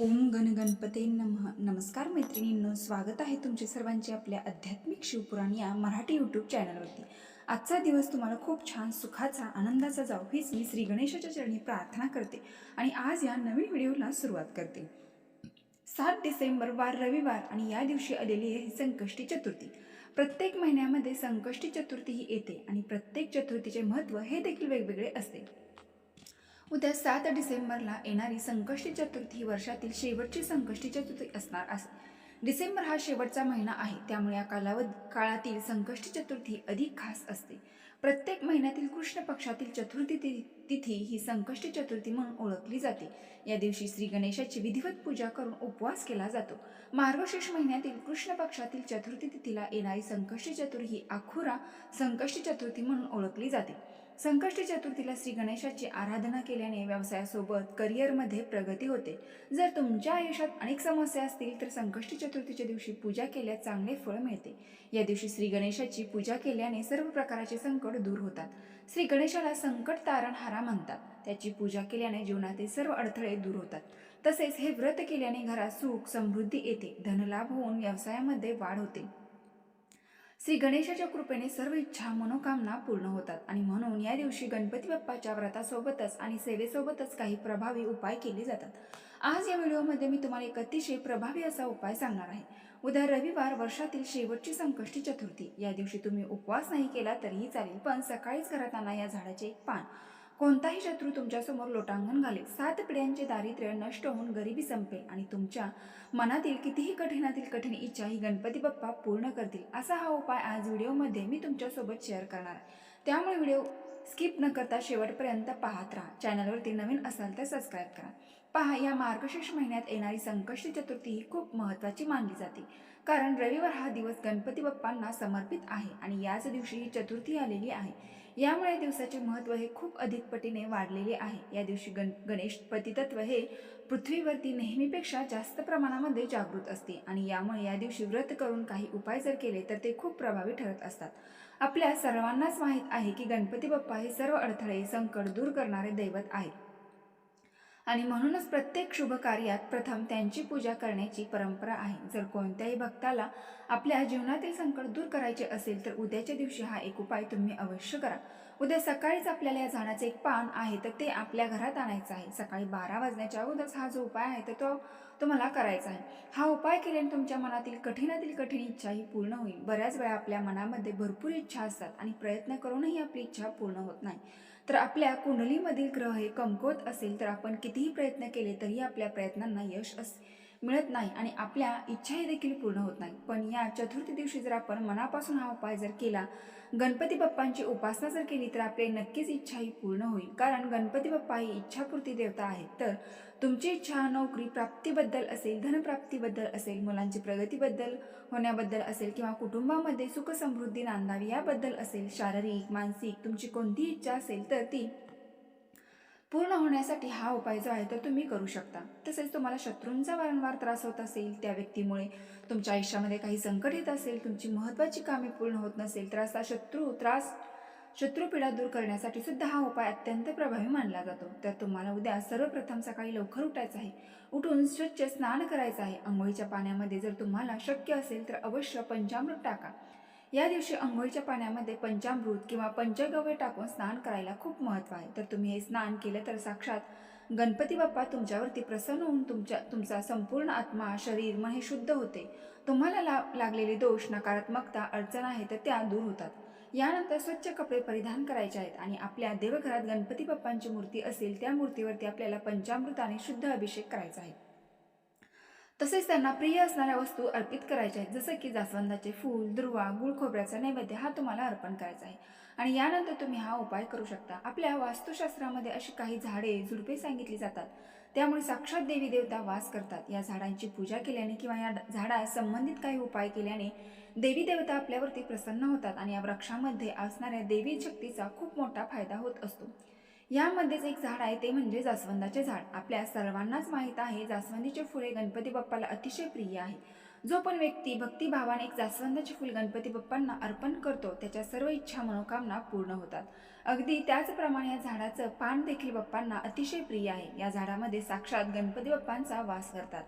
ओम गण गणपते नम. नमस्कार मैत्रिणींनो स्वागत आहे तुमचे सर्वांचे आपल्या आध्यात्मिक शिवपुराण या मराठी यूट्यूब चॅनलवरती आजचा दिवस तुम्हाला खूप छान सुखाचा आनंदाचा जाऊ हीच मी श्री गणेशाच्या चरणी प्रार्थना करते आणि आज या नवीन व्हिडिओला सुरुवात करते. सात डिसेंबर वार रविवार आणि या दिवशी आलेली आहे संकष्टी चतुर्थी. प्रत्येक महिन्यामध्ये संकष्टी चतुर्थी ही येते आणि प्रत्येक चतुर्थीचे महत्त्व हे देखील वेगवेगळे असते. उद्या सात डिसेंबरला येणारी संकष्टी चतुर्थी वर्षातील शेवटची संकष्टी चतुर्थी असणार असे डिसेंबर हा शेवटचा महिना आहे त्यामुळे या कालावध काळातील संकष्टी चतुर्थी अधिक खास असते. प्रत्येक महिन्यातील कृष्ण पक्षातील चतुर्थी तिथी ही संकष्टी चतुर्थी म्हणून ओळखली जाते. या दिवशी श्री गणेशाची विधिवत पूजा करून उपवास केला जातो. मार्गशीर्ष महिन्यातील कृष्ण पक्षातील चतुर्थी तिथीला येणारी संकष्टी चतुर्थी ही आखुरा संकष्टी चतुर्थी म्हणून ओळखली जाते. संकष्टी चतुर्थीला श्री गणेशाची आराधना केल्याने व्यवसायासोबत करिअरमध्ये प्रगती होते. जर तुमच्या आयुष्यात अनेक समस्या असतील तर संकष्टी चतुर्थीच्या दिवशी पूजा केल्यास चांगले फळ मिळते. या दिवशी श्री गणेशाची पूजा केल्याने सर्व प्रकारचे संकट दूर होतात. श्री गणेशाला संकट तारणहारा म्हणतात. त्याची पूजा केल्याने जीवनातील सर्व अडथळे दूर होतात. तसेच हे व्रत केल्याने घरात सुख समृद्धी येते. धनलाभ होऊन व्यवसायामध्ये वाढ होते. श्री गणेशाच्या कृपेने सर्व इच्छा मनोकामना पूर्ण होतात. आणि म्हणून या दिवशी गणपती बाप्पाच्या व्रतासोबतच आणि सेवेसोबतच काही प्रभावी उपाय केले जातात. आज या व्हिडिओमध्ये मी तुम्हाला एक अतिशय प्रभावी असा उपाय सांगणार आहे. उद्या रविवार वर्षातील शेवटची संकष्टी चतुर्थी. या दिवशी तुम्ही उपवास नाही केला तरीही चालेल पण सकाळीच घरात आणा या झाडाचे एक पान. कोणताही शत्रू तुमच्यासमोर लोटांगण घालेल. सात पिढ्यांचे दारिद्र्य नष्ट होऊन गरिबी संपेल आणि तुमच्या मनातील कितीही कठीणातील कठीण इच्छा ही गणपती बाप्पा पूर्ण करतील असा हा उपाय आज व्हिडिओमध्ये मी तुमच्यासोबत शेअर करणार आहे. त्यामुळे व्हिडिओ स्किप न करता शेवटपर्यंत पाहत राहा. चॅनलवरती नवीन असाल तर सबस्क्राईब करा. पहा या मार्गशीर्ष महिन्यात येणारी संकष्टी चतुर्थी ही खूप महत्त्वाची मानली जाते. कारण रविवार हा दिवस गणपती बाप्पांना समर्पित आहे आणि याच दिवशी ही चतुर्थी आलेली आहे. यामुळे दिवसाचे महत्त्व हे खूप अधिक पटीने वाढलेले आहे. या दिवशी गण गणेश पतितत्व हे पृथ्वीवरती नेहमीपेक्षा जास्त प्रमाणामध्ये जागृत असते आणि यामुळे या दिवशी व्रत करून काही उपाय जर केले तर ते खूप प्रभावी ठरत असतात. आपल्या सर्वांनाच माहीत आहे की गणपती बाप्पा हे सर्व अडथळे संकट दूर करणारे दैवत आहेत. आणि म्हणूनच प्रत्येक शुभ कार्यात प्रथम त्यांची पूजा करण्याची परंपरा आहे. जर कोणत्याही भक्ताला आपल्या जीवनातील संकट दूर करायचे असेल तर उद्याच्या दिवशी हा एक उपाय तुम्ही अवश्य करा. उद्या सकाळीच आपल्याला या झाडाचे एक पान आहे तर ते आपल्या घरात आणायचं आहे. सकाळी बारा वाजण्याच्या अगोदरच हा जो उपाय आहे तर तो तुम्हाला करायचा आहे. हा उपाय केल्याने तुमच्या मनातील कठीणातील कठीण इच्छा ही पूर्ण होईल. बऱ्याच वेळा आपल्या मनामध्ये भरपूर इच्छा असतात आणि प्रयत्न करूनही आपली इच्छा पूर्ण होत नाही. तर आपल्या कुंडलीमधील ग्रह हे कमकुवत असेल तर आपण कितीही प्रयत्न केले तरी आपल्या प्रयत्नांना यश असेल मिळत नाही आणि आपल्या इच्छाही देखील पूर्ण होत नाही. पण या चतुर्थी दिवशी जर आपण मनापासून हा उपाय जर केला गणपती बाप्पांची उपासना जर केली तर आपली नक्कीच इच्छाही पूर्ण होईल. कारण गणपती बाप्पा ही इच्छापूर्ती देवता आहेत. तर तुमची इच्छा नोकरी प्राप्तीबद्दल असेल धनप्राप्तीबद्दल असेल मुलांची प्रगतीबद्दल होण्याबद्दल असेल किंवा कुटुंबामध्ये सुख समृद्धी नांदावी याबद्दल असेल शारीरिक मानसिक तुमची कोणती इच्छा असेल तर ती पूर्ण होण्यासाठी हा उपाय जो आहे तर तुम्ही करू शकता. तसेच तुम्हाला शत्रूंचा वारंवार त्रास होत असेल त्या व्यक्तीमुळे तुमच्या आयुष्यामध्ये काही संकट येत असेल तुमची महत्त्वाची कामे पूर्ण होत नसेल तर असा शत्रू त्रास शत्रुपीडा दूर करण्यासाठी सुद्धा हा उपाय अत्यंत प्रभावी मानला जातो. तर तुम्हाला उद्या सर्वप्रथम सकाळी लवकर उठायचं आहे. उठून स्वच्छ स्नान करायचं आहे. आंघोळीच्या पाण्यामध्ये जर तुम्हाला शक्य असेल तर अवश्य पंचामृत टाका. या दिवशी आंघोळीच्या पाण्यामध्ये पंचामृत किंवा पंचगव्य टाकून स्नान करायला खूप महत्त्व आहे. तर तुम्ही हे स्नान केलं तर साक्षात गणपती बाप्पा तुमच्यावरती प्रसन्न होऊन तुमच्या तुमचा संपूर्ण आत्मा शरीर मन हे शुद्ध होते. तुम्हाला ला लागलेले दोष नकारात्मकता अडचण आहे तर त्या दूर होतात. यानंतर स्वच्छ कपडे परिधान करायचे आहेत आणि आपल्या देवघरात गणपती बाप्पांची मूर्ती असेल त्या मूर्तीवरती आपल्याला पंचामृताने शुद्ध अभिषेक करायचा आहे. तसेच त्यांना प्रिय असणाऱ्या वस्तू अर्पित करायच्या आहेत. जसं की जास्वंदाचे फूल दुर्वा गुळ खोबऱ्याचा नैवेद्य हा तुम्हाला अर्पण करायचा आहे. आणि यानंतर तुम्ही हा उपाय करू शकता. आपल्या वास्तुशास्त्रामध्ये अशी काही झाडे झुडपे सांगितली जातात. त्यामुळे साक्षात देवी देवता वास करतात. या झाडांची पूजा केल्याने किंवा या झाडास संबंधित काही उपाय केल्याने देवी देवता आपल्यावरती प्रसन्न होतात आणि या वृक्षामध्ये असणाऱ्या देवी शक्तीचा खूप मोठा फायदा होत असतो. यामध्येच एक झाड आहे ते म्हणजे जास्वंदाचे झाड. आपल्या सर्वांनाच माहीत आहे जास्वंदीचे फुले गणपती बाप्पाला अतिशय प्रिय आहे. जो पण व्यक्ती भक्तिभावाने एक जास्वंदाचे फुल गणपती बाप्पांना अर्पण करतो त्याच्या सर्व इच्छा मनोकामना पूर्ण होतात. अगदी त्याचप्रमाणे या झाडाचं पान देखील बाप्पांना अतिशय प्रिय आहे. या झाडामध्ये साक्षात गणपती बाप्पांचा वास करतात.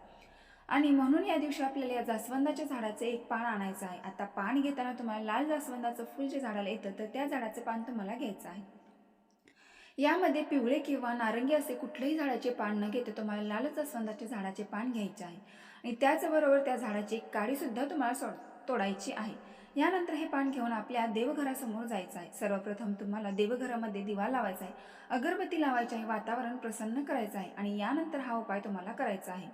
आणि म्हणून या दिवशी आपल्याला या जास्वंदाच्या झाडाचं एक पान आणायचं आहे. आता पान घेताना तुम्हाला लाल जास्वंदाचं फुल जे झाडाला येतं तर त्या झाडाचं पान तुम्हाला घ्यायचं आहे. यामध्ये पिवळे किंवा नारंगी असे कुठलेही झाडाचे पान न घेते तुम्हाला लालच असंदाचे झाडाचे पान घ्यायचे आहे. आणि त्याचबरोबर त्या झाडाची एक काडीसुद्धा तुम्हाला सोड तोडायची आहे. यानंतर हे पान घेऊन आपल्या देवघरासमोर जायचं आहे. सर्वप्रथम तुम्हाला देवघरामध्ये दिवा लावायचा आहे. अगरबत्ती लावायची आहे. वातावरण प्रसन्न करायचं आहे. आणि यानंतर हा उपाय तुम्हाला करायचा आहे.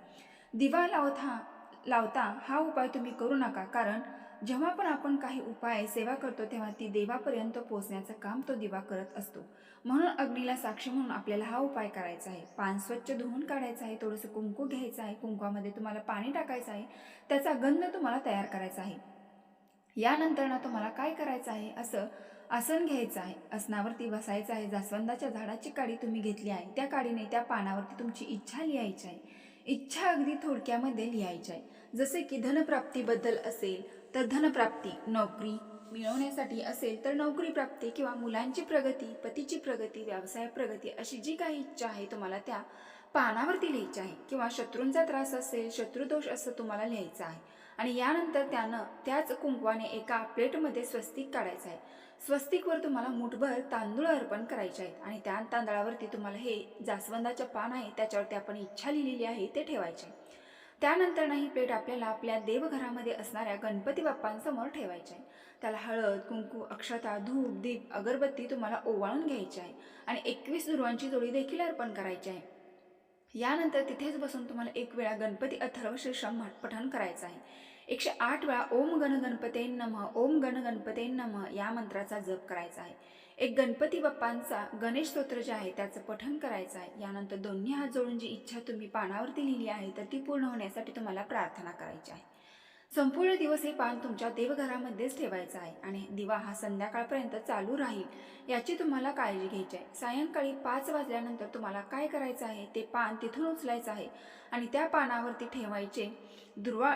दिवा लावता लावता हा उपाय तुम्ही करू नका. कारण जेव्हा पण आपण काही उपाय सेवा करतो तेव्हा ती देवापर्यंत पोहोचण्याचं काम तो दिवा करत असतो. म्हणून अग्नीला साक्षी म्हणून आपल्याला हा उपाय करायचा आहे. पान स्वच्छ धुवून काढायचं आहे थोडंसं कुंकू घ्यायचं आहे कुंकवामध्ये तुम्हाला पाणी टाकायचं आहे त्याचा गंध तुम्हाला तयार करायचा आहे. यानंतर ना तुम्हाला काय करायचं आहे? असं आसन घ्यायचं आहे. आसनावरती बसायचं आहे. जास्वंदाच्या झाडाची काडी तुम्ही घेतली आहे. त्या काडीने त्या पानावरती तुमची इच्छा लिहायची आहे. इच्छा अगदी थोडक्यामध्ये लिहायची आहे. जसे की धनप्राप्तीबद्दल असेल तर धनप्राप्ती नोकरी मिळवण्यासाठी असेल तर नोकरी प्राप्ती किंवा मुलांची प्रगती पतीची प्रगती व्यवसाय प्रगती अशी जी काही इच्छा आहे तुम्हाला त्या पानावरती लिहायची आहे. किंवा शत्रूंचा त्रास असेल शत्रुदोष असं तुम्हाला लिहायचं आहे. आणि यानंतर त्यानं त्याच कुंकवाने एका प्लेटमध्ये स्वस्तिक काढायचं आहे. स्वस्तिकवर तुम्हाला मुठभर तांदूळ अर्पण करायचे आहेत. आणि त्या तांदळावरती तुम्हाला हे जास्वंदाचं पान आहे त्याच्यावरती आपण इच्छा लिहिलेली आहे ते ठेवायचे त्यानंतर ही प्लेट आपल्याला आपल्या देवघरामध्ये असणाऱ्या गणपती बाप्पांसमोर ठेवायचे आहे. त्याला हळद कुंकू अक्षता धूप दीप अगरबत्ती तुम्हाला ओवाळून घ्यायची आहे. आणि एकवीस दुर्वांची जोडी देखील अर्पण करायची आहे. यानंतर तिथेच बसून तुम्हाला एक वेळा गणपती अथर्व शीर्षम पठण करायचं आहे. एकशे आठ वेळा ओम गण गणपते नमः ओम गण गणपते नम या मंत्राचा जप करायचा आहे. एक गणपती बाप्पांचा गणेश स्तोत्र जे आहे त्याचं पठण करायचं आहे. यानंतर दोन्ही हात जोडून जी इच्छा तुम्ही पानावरती लिहिली आहे तर ती पूर्ण होण्यासाठी तुम्हाला प्रार्थना करायची आहे. संपूर्ण दिवस हे पान तुमच्या देवघरामध्येच ठेवायचं आहे आणि दिवा हा संध्याकाळपर्यंत चालू राहील याची तुम्हाला काळजी घ्यायची आहे. सायंकाळी पाच वाजल्यानंतर तुम्हाला काय करायचं आहे ते पान तिथून उचलायचं आहे आणि त्या पानावरती ठेवायचे दुर्वा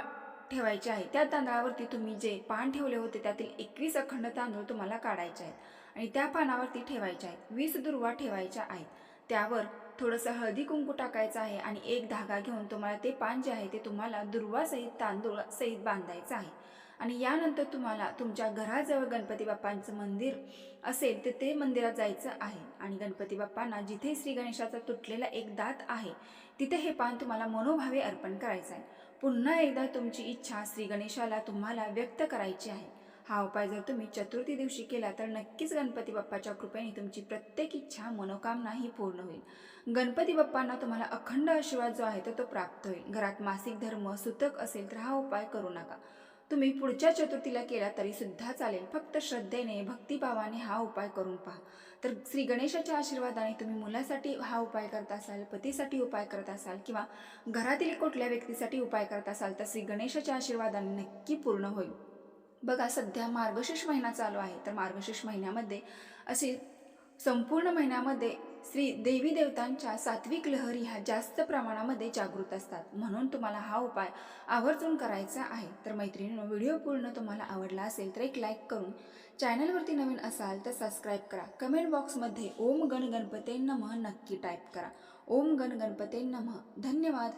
ठेवायचे आहे. त्या तांदळावरती तुम्ही जे पान ठेवले होते त्यातील एकवीस अखंड तांदूळ तुम्हाला काढायचे आहेत. आणि त्या पानावरती ठेवायचे आहेत. वीस दुर्वा ठेवायच्या आहेत. त्यावर थोडंसं हळदी कुंकू टाकायचं आहे आणि एक धागा घेऊन तुम्हाला ते पान जे आहे ते तुम्हाला दुर्वासहित तांदूळ सहित बांधायचं आहे. आणि यानंतर तुम्हाला तुमच्या घराजवळ गणपती बाप्पांचं मंदिर असेल तर ते मंदिरात जायचं आहे. आणि गणपती बाप्पांना जिथे श्री गणेशाचा तुटलेला एक दात आहे तिथे हे पान तुम्हाला मनोभावे अर्पण करायचं आहे. पुन्हा एकदा तुमची इच्छा श्री गणेशाला तुम्हाला व्यक्त करायची आहे. हा उपाय जर तुम्ही चतुर्थी दिवशी केला तर नक्कीच गणपती बाप्पाच्या कृपेने तुमची प्रत्येक इच्छा मनोकामना ही पूर्ण होईल. गणपती बाप्पांना तुम्हाला अखंड आशीर्वाद जो आहे तो तो प्राप्त होईल. घरात मासिक धर्म सुतक असेल तर हा उपाय करू नका. तुम्ही पुढच्या चतुर्थीला केला तरी सुद्धा चालेल. फक्त श्रद्धेने भक्तिभावाने हा उपाय करून पहा. तर श्री गणेशाच्या आशीर्वादाने तुम्ही मुलासाठी हा उपाय करत असाल पतीसाठी उपाय करत असाल किंवा घरातील कुठल्या व्यक्तीसाठी उपाय करत असाल तर श्री गणेशाच्या आशीर्वादाने नक्की पूर्ण होईल. बघा सध्या मार्गशीर्ष महिना चालू आहे. तर मार्गशीर्ष महिन्यामध्ये असे संपूर्ण महिन्यामध्ये श्री देवी देवतांच्या सात्विक लहरी ह्या जास्त प्रमाणामध्ये जागृत असतात. म्हणून तुम्हाला हा उपाय आवर्जून करायचा आहे. तर मैत्रिणींनो व्हिडिओ पूर्ण तुम्हाला आवडला असेल तर एक लाईक करून चॅनलवरती नवीन असाल तर सबस्क्राईब करा. कमेंट बॉक्समध्ये ओम गण गणपते नमः नक्की टाईप करा. ओम गण गणपते नमः. धन्यवाद.